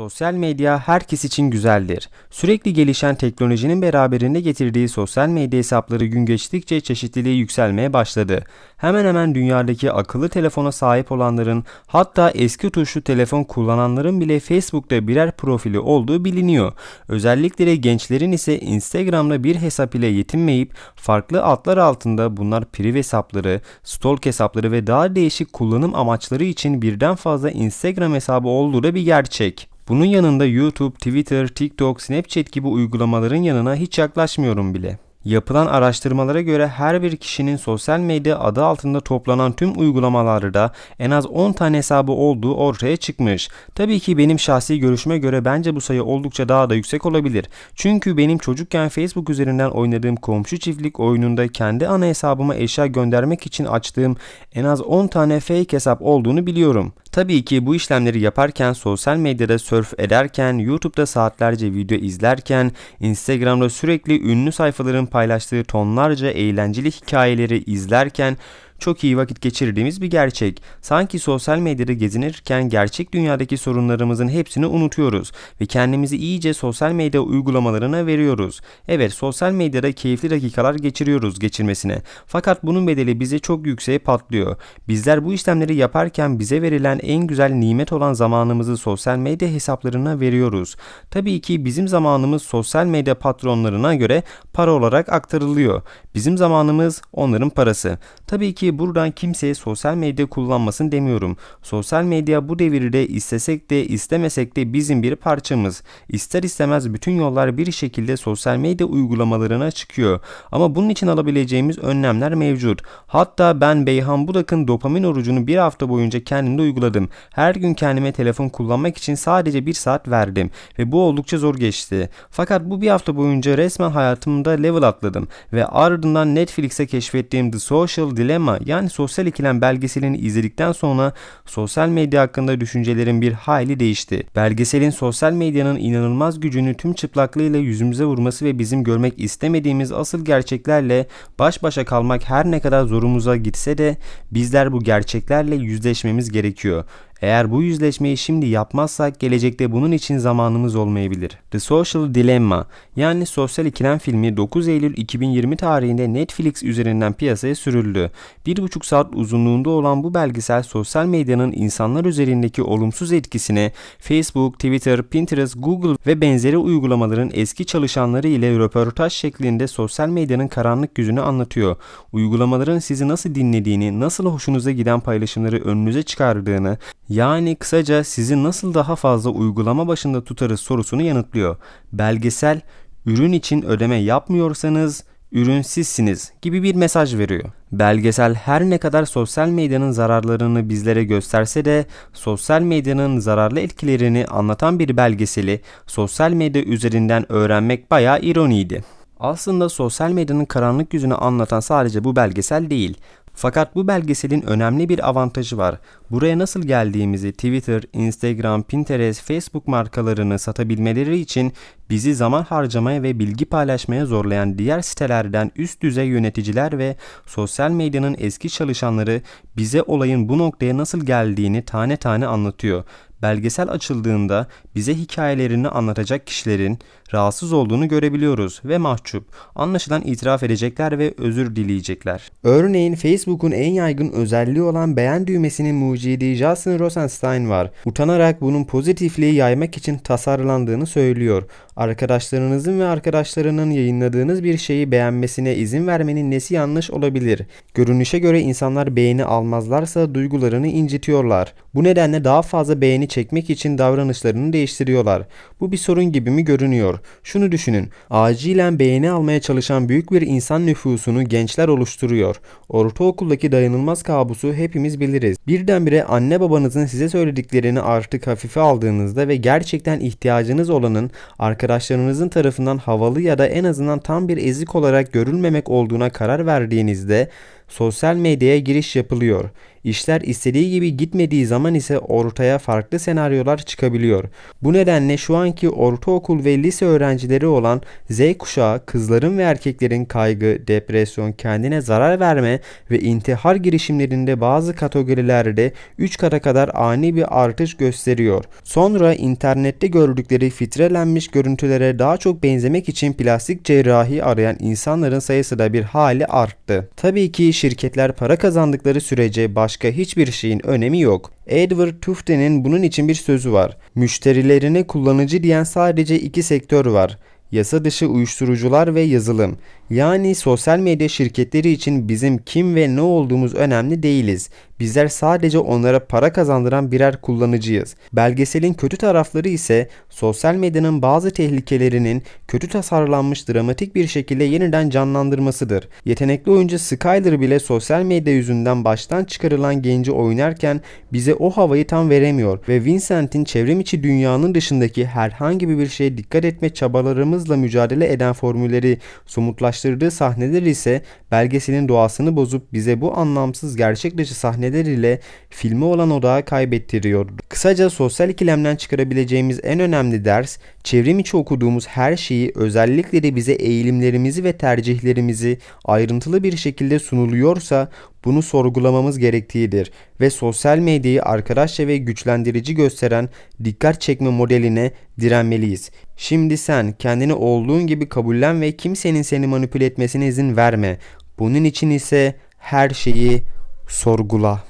Sosyal medya herkes için güzeldir. Sürekli gelişen teknolojinin beraberinde getirdiği sosyal medya hesapları gün geçtikçe çeşitliliği yükselmeye başladı. Hemen hemen dünyadaki akıllı telefona sahip olanların hatta eski tuşlu telefon kullananların bile Facebook'ta birer profili olduğu biliniyor. Özellikle de gençlerin ise Instagram'da bir hesap ile yetinmeyip farklı adlar altında bunlar priv hesapları, stalk hesapları ve daha değişik kullanım amaçları için birden fazla Instagram hesabı olduğu da bir gerçek. Bunun yanında YouTube, Twitter, TikTok, Snapchat gibi uygulamaların yanına hiç yaklaşmıyorum bile. Yapılan araştırmalara göre her bir kişinin sosyal medya adı altında toplanan tüm uygulamalarda en az 10 tane hesabı olduğu ortaya çıkmış. Tabii ki benim şahsi görüşüme göre bence bu sayı oldukça daha da yüksek olabilir. Çünkü benim çocukken Facebook üzerinden oynadığım komşu çiftlik oyununda kendi ana hesabıma eşya göndermek için açtığım en az 10 tane fake hesap olduğunu biliyorum. Tabii ki bu işlemleri yaparken sosyal medyada surf ederken, YouTube'da saatlerce video izlerken, Instagram'da sürekli ünlü sayfaların paylaştığı tonlarca eğlenceli hikayeleri izlerken çok iyi vakit geçirdiğimiz bir gerçek. Sanki sosyal medyada gezinirken gerçek dünyadaki sorunlarımızın hepsini unutuyoruz ve kendimizi iyice sosyal medya uygulamalarına veriyoruz. Evet sosyal medyada keyifli dakikalar geçiriyoruz geçirmesine. Fakat bunun bedeli bize çok yükseğe patlıyor. Bizler bu işlemleri yaparken bize verilen en güzel nimet olan zamanımızı sosyal medya hesaplarına veriyoruz. Tabii ki bizim zamanımız sosyal medya patronlarına göre para olarak aktarılıyor. Bizim zamanımız onların parası. Tabii ki buradan kimseye sosyal medya kullanmasın demiyorum. Sosyal medya bu devirde istesek de istemesek de bizim bir parçamız. İster istemez bütün yollar bir şekilde sosyal medya uygulamalarına çıkıyor. Ama bunun için alabileceğimiz önlemler mevcut. Hatta ben Beyhan Budak'ın dopamin orucunu bir hafta boyunca kendimde uyguladım. Her gün kendime telefon kullanmak için sadece bir saat verdim ve bu oldukça zor geçti. Fakat bu bir hafta boyunca resmen hayatımda level atladım ve ardından Netflix'e keşfettiğim The Social Dilemma yani sosyal ikilem belgeselini izledikten sonra sosyal medya hakkında düşüncelerim bir hayli değişti. Belgeselin sosyal medyanın inanılmaz gücünü tüm çıplaklığıyla yüzümüze vurması ve bizim görmek istemediğimiz asıl gerçeklerle baş başa kalmak her ne kadar zorumuza gitse de bizler bu gerçeklerle yüzleşmemiz gerekiyor. Eğer bu yüzleşmeyi şimdi yapmazsak gelecekte bunun için zamanımız olmayabilir. The Social Dilemma yani Sosyal İkilem filmi 9 Eylül 2020 tarihinde Netflix üzerinden piyasaya sürüldü. 1,5 saat uzunluğunda olan bu belgesel sosyal medyanın insanlar üzerindeki olumsuz etkisini Facebook, Twitter, Pinterest, Google ve benzeri uygulamaların eski çalışanları ile röportaj şeklinde sosyal medyanın karanlık yüzünü anlatıyor. Uygulamaların sizi nasıl dinlediğini, nasıl hoşunuza giden paylaşımları önünüze çıkardığını, yani kısaca sizi nasıl daha fazla uygulama başında tutarız sorusunu yanıtlıyor. Belgesel ürün için ödeme yapmıyorsanız ürün sizsiniz gibi bir mesaj veriyor. Belgesel her ne kadar sosyal medyanın zararlarını bizlere gösterse de sosyal medyanın zararlı etkilerini anlatan bir belgeseli sosyal medya üzerinden öğrenmek bayağı ironiydi. Aslında sosyal medyanın karanlık yüzünü anlatan sadece bu belgesel değil. Fakat bu belgeselin önemli bir avantajı var. Buraya nasıl geldiğimizi Twitter, Instagram, Pinterest, Facebook markalarını satabilmeleri için bizi zaman harcamaya ve bilgi paylaşmaya zorlayan diğer sitelerden üst düzey yöneticiler ve sosyal medyanın eski çalışanları bize olayın bu noktaya nasıl geldiğini tane tane anlatıyor. Belgesel açıldığında bize hikayelerini anlatacak kişilerin rahatsız olduğunu görebiliyoruz ve mahcup. Anlaşılan itiraf edecekler ve özür dileyecekler. Örneğin Facebook'un en yaygın özelliği olan beğen düğmesinin mucidi Justin Rosenstein var. Utanarak bunun pozitifliği yaymak için tasarlandığını söylüyor. Arkadaşlarınızın ve arkadaşlarının yayınladığınız bir şeyi beğenmesine izin vermenin nesi yanlış olabilir? Görünüşe göre insanlar beğeni almazlarsa duygularını incitiyorlar. Bu nedenle daha fazla beğeni çekmek için davranışlarını değiştiriyorlar. Bu bir sorun gibi mi görünüyor? Şunu düşünün. Acilen beğeni almaya çalışan büyük bir insan nüfusunu gençler oluşturuyor. Ortaokuldaki dayanılmaz kabusu hepimiz biliriz. Birdenbire anne babanızın size söylediklerini artık hafife aldığınızda ve gerçekten ihtiyacınız olanın arkadaşlarınızın tarafından havalı ya da en azından tam bir ezik olarak görülmemek olduğuna karar verdiğinizde sosyal medyaya giriş yapılıyor. İşler istediği gibi gitmediği zaman ise ortaya farklı senaryolar çıkabiliyor. Bu nedenle şu anki ortaokul ve lise öğrencileri olan Z kuşağı kızların ve erkeklerin kaygı, depresyon, kendine zarar verme ve intihar girişimlerinde bazı kategorilerde 3 kata kadar ani bir artış gösteriyor. Sonra internette gördükleri filtrelenmiş görüntülere daha çok benzemek için plastik cerrahi arayan insanların sayısı da bir hali arttı. Tabii ki şirketler para kazandıkları sürece başka hiçbir şeyin önemi yok. Edward Tufte'nin bunun için bir sözü var. Müşterilerine kullanıcı diyen sadece iki sektör var. Yasa dışı uyuşturucular ve yazılım. Yani sosyal medya şirketleri için bizim kim ve ne olduğumuz önemli değiliz. Bizler sadece onlara para kazandıran birer kullanıcıyız. Belgeselin kötü tarafları ise sosyal medyanın bazı tehlikelerinin kötü tasarlanmış dramatik bir şekilde yeniden canlandırmasıdır. Yetenekli oyuncu Skyler bile sosyal medya yüzünden baştan çıkarılan genci oynarken bize o havayı tam veremiyor ve Vincent'in çevrim içi dünyanın dışındaki herhangi bir şeye dikkat etme çabalarımızla mücadele eden formülleri somutlaştırdığı sahneler ise belgeselin doğasını bozup bize bu anlamsız gerçek dışı sahneler ile filme olan odağı kaybettiriyor. Kısaca sosyal ikilemden çıkarabileceğimiz en önemli ders çevrim içi okuduğumuz her şeyi özellikle de bize eğilimlerimizi ve tercihlerimizi ayrıntılı bir şekilde sunuluyorsa bunu sorgulamamız gerektiğidir ve sosyal medyayı arkadaşça ve güçlendirici gösteren dikkat çekme modeline direnmeliyiz. Şimdi sen kendini olduğun gibi kabullen ve kimsenin seni manipüle etmesine izin verme. Bunun için ise her şeyi sorgula.